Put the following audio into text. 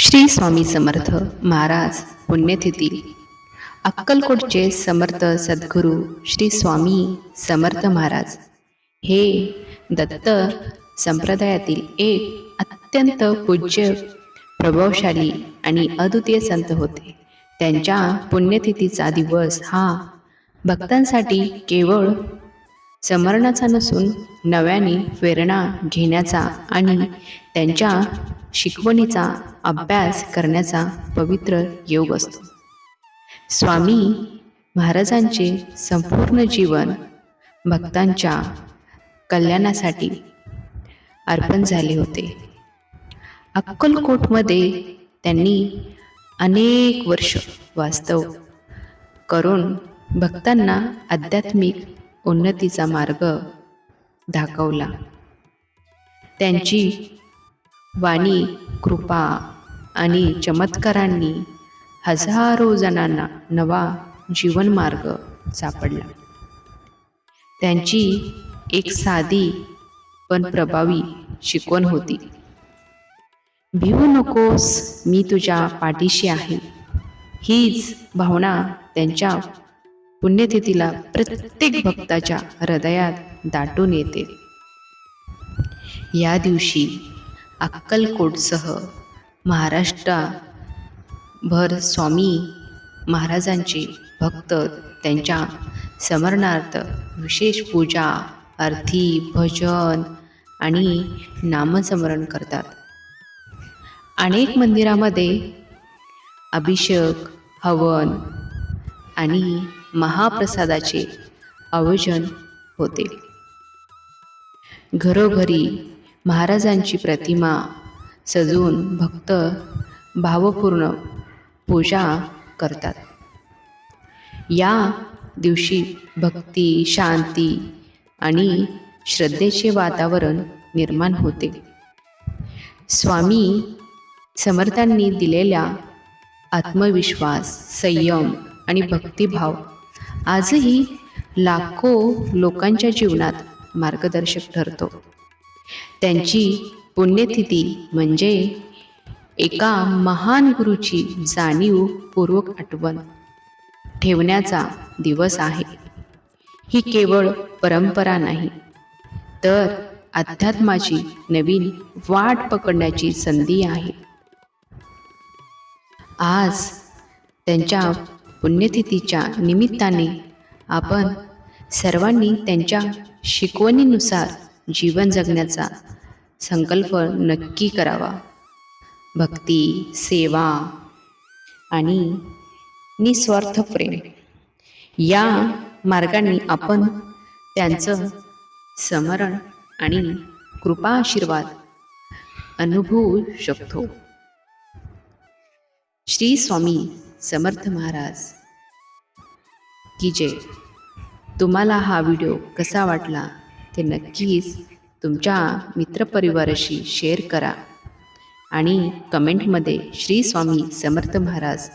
श्री स्वामी समर्थ महाराज पुण्यतिथी. अक्कलकोटचे समर्थ सद्गुरू श्री स्वामी समर्थ महाराज. हे दत्त संप्रदायातील एक अत्यंत पूज्य प्रभावशाली आणि अद्वितीय संत होते. त्यांच्या पुण्यतिथीचा दिवस हा भक्तांसाठी केवळ समरणाचा नसून नव्याने प्रेरणा घेण्याचा आणि त्यांच्या शिकवणीचा अभ्यास करण्याचा पवित्र योग असतो. स्वामी महाराजांचे संपूर्ण जीवन भक्तांच्या कल्याणासाठी अर्पण झाले होते. अक्कलकोटमध्ये त्यांनी अनेक वर्ष वास्तव करून भक्तांना आध्यात्मिक उन्नतीचा मार्ग दाखवला. त्यांची वाणी कृपा आणि चमत्कारांनी हजारो जणांना नवा जीवनमार्ग सापडला. त्यांची एक साधी पण प्रभावी शिकवण होती. भिवू नकोस मी तुझ्या पाठीशी आहे. हीच भावना त्यांच्या पुण्यतिथीला प्रत्येक भक्ताच्या हृदयात दाटून येते. या दिवशी अक्कलकोटसह महाराष्ट्राभर स्वामी महाराजांचे भक्त त्यांच्या स्मरणार्थ विशेष पूजा आरती भजन आणि नामस्मरण करतात. अनेक मंदिरामध्ये अभिषेक हवन आणि महाप्रसादाचे आयोजन होते. घरोघरी महाराजांची प्रतिमा सजवून भक्त भावपूर्ण पूजा करतात. या दिवशी भक्ती शांती आणि श्रद्धेचे वातावरण निर्माण होते. स्वामी समर्थांनी दिलेल्या आत्मविश्वास संयम आणि भक्तिभाव. आजही लाखो लोकांच्या जीवनात मार्गदर्शक ठरतो. त्यांची पुण्यतिथी म्हणजे एका महान गुरुची जाणीवपूर्वक आठवण. ठेवण्याचा दिवस आहे. ही केवळ परंपरा नाही तर अध्यात्माची नवीन वाट पकडण्याची संधी आहे. आज त्यांच्या पुण्यतिथीच्या निमित्ताने आपण सर्वांनी त्यांच्या शिकवणीनुसार जीवन जगण्याचा संकल्प नक्की करावा. भक्ती सेवा आणि निस्वार्थ प्रेम या मार्गाने आपण त्यांचं स्मरण आणि कृपा आशीर्वाद अनुभवू शकतो. श्री स्वामी समर्थ महाराज. की जय. तुम्हाला हा व्हिडिओ कसा वाटला ते नक्कीच तुमच्या मित्रपरिवाराशी शेअर करा. आणि कमेंटमध्ये श्री स्वामी समर्थ महाराज